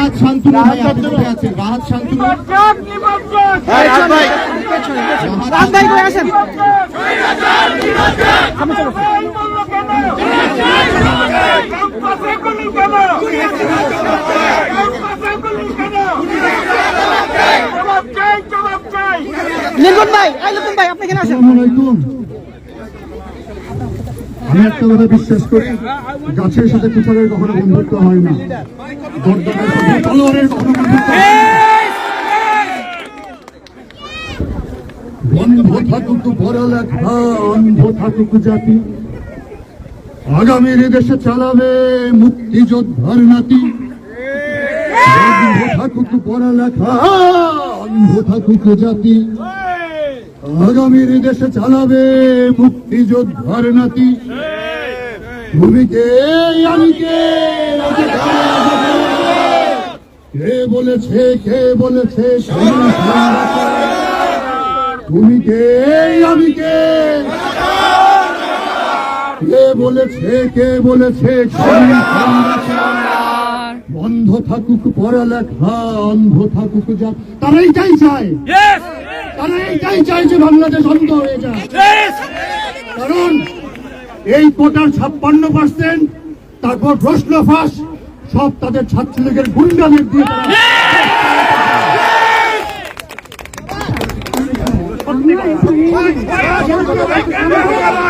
রাহাত শান্তনু ভাই। আপনি কোথায় আছেন? রাহাত শান্তনু লিঙ্গন ভাই আই লিঙ্গন ভাই আপনি এখানে আসেন আসসালামু আলাইকুম। আমি একটা কথা বিশ্বাস করি গাছের সাথে কুচারের কখনো বন্ধুত্ব হয় না। তলোয়ারের কখনো বন্ধুত্ব না। বন্ধ থাকুক পড়ালেখা অন্ধ থাকুক জাতি। আগামীর দেশে চালাবে মুক্তিযোদ্ধার নাতি। বন্ধ থাকুক পড়ালেখা অন্ধ থাকুক জাতি। আগামীর দেশে চালাবে মুক্তিযোদ্ধার নাতি ভূমিকে, আমিকে, কে বলেছে কে বলেছে সংগ্রাম? তুমি কে বলেছে কে বলেছে? বন্ধ থাকুক পড়ালেখা, অন্ধ থাকুক যা, তারাই এইটাই চায় এইটাই চায় বাংলাদেশ অন্ধ হয়ে যায় কারণ এই কোটার ছাপ্পান্ন পার্সেন্ট তারপর প্রশ্ন ফাঁস সব তাদের ছাত্রলীগের গুন্ডাদের দিয়ে তারা